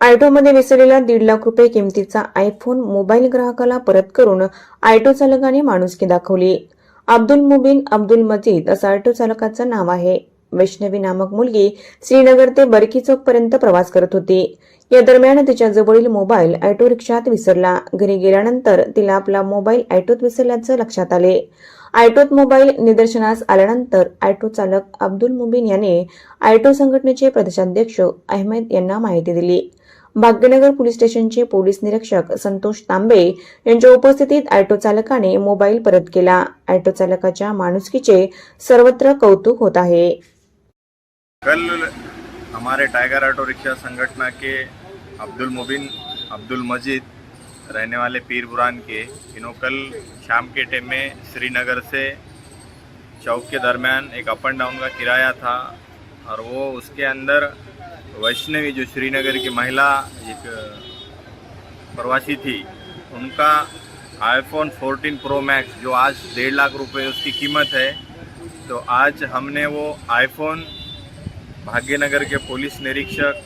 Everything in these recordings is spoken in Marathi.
आयटोमध्ये विसरलेला दीड लाख रुपये किमतीचा आयफोन मोबाईल ग्राहकाला परत करून आयटो चालकाने माणुसकी दाखवली. अब्दुल मुबीन अब्दुल मजीद असं आयटो चालकाचं नाव आहे. वैष्णवी नामक मुलगी श्रीनगर ते बरकी चौक पर्यंत प्रवास करत होती. या दरम्यान तिच्या जवळील मोबाईल ऑटो रिक्षात विसरला. घरी गेल्यानंतर तिला आपला मोबाईल ऑटोत विसरल्याचं लक्षात आले. ऑटोत मोबाईल निदर्शनास आल्यानंतर ऑटो चालक अब्दुल मुबीन याने ऑटो संघटनेचे प्रदेशाध्यक्ष अहमद यांना माहिती दिली. भाग्यनगर पोलीस स्टेशनचे पोलीस निरीक्षक संतोष तांबे यांच्या उपस्थितीत ऑटो चालकाने मोबाईल परत केला. ऑटो चालकाच्या माणुसकीचे सर्वत्र कौतुक होत आहे. कल हमारे टाइगर ऑटो रिक्शा संगठन के अब्दुल मुबिन अब्दुल मजीद रहने वाले पीर बुरान के इन्हों कल शाम के टाइम में श्रीनगर से चौक के दरमियान एक अप एंड डाउन का किराया था। और वो उसके अंदर वैष्णवी, जो श्रीनगर की महिला एक, प्रवासी थी, उनका आईफोन 14 प्रो मैक्स जो आज डेढ़ लाख रुपए उसकी कीमत है तो आज हमने वो आईफोन भाग्यनगर के पुलिस निरीक्षक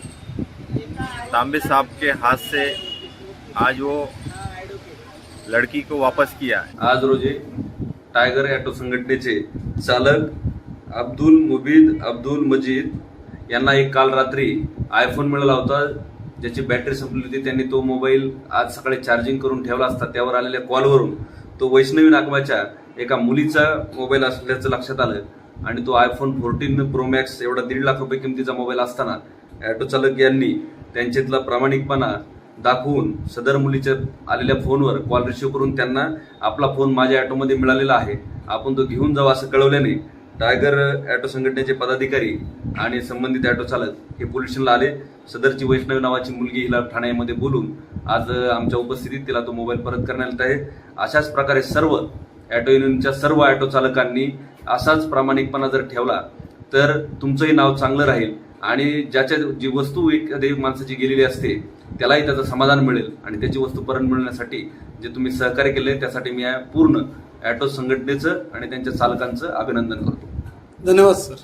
तांबे साहब के हाथ से आज वो लड़की को वापस किया आज रोजी टायगर ॲटो संघटनेचे चालक अब्दुल मुबीद अब्दुल मजीद यांना एक काल रात्री आयफोन मिळाला होता. ज्याची बॅटरी संपली होती. त्यांनी तो मोबाईल आज सकाळी चार्जिंग करून ठेवला असता. त्यावर आलेल्या कॉलवरून तो वैष्णवी नागवाच्या एका मुलीचा मोबाईल असल्याचं लक्षात आलं. आणि तो आयफोन फोर्टीन प्रो मॅक्स एवढा दीड लाख रुपये किमतीचा मोबाईल असताना ॲटो चालक यांनी त्यांच्यातला प्रामाणिकपणा दाखवून सदर मुलीच्या आलेल्या फोनवर कॉल रिसिव्ह करून त्यांना आपला फोन माझ्या ॲटोमध्ये मिळालेला आहे. आपण तो घेऊन जाऊ असं कळवल्याने टायगर ॲटो संघटनेचे पदाधिकारी आणि संबंधित ॲटो चालक हे पोलीस स्टेशनला आले. सदरची वैष्णवी नावाची मुलगी हिला ठाण्यामध्ये बोलून आज आमच्या उपस्थितीत तिला तो मोबाईल परत करण्यात आहे. अशाच प्रकारे सर्व ॲटो युनियनच्या सर्व ॲटो चालकांनी असाच प्रामाणिकपणा जर ठेवला तर तुमचंही नाव चांगलं राहील आणि ज्याच्या जी वस्तू एखादी माणसाची गेलेली असते त्यालाही त्याचं समाधान मिळेल आणि त्याची वस्तू परत मिळण्यासाठी जे तुम्ही सहकार्य केले त्यासाठी मी पूर्ण ॲटो संघटनेचं आणि त्यांच्या चालकांचं अभिनंदन करतो. धन्यवाद सर.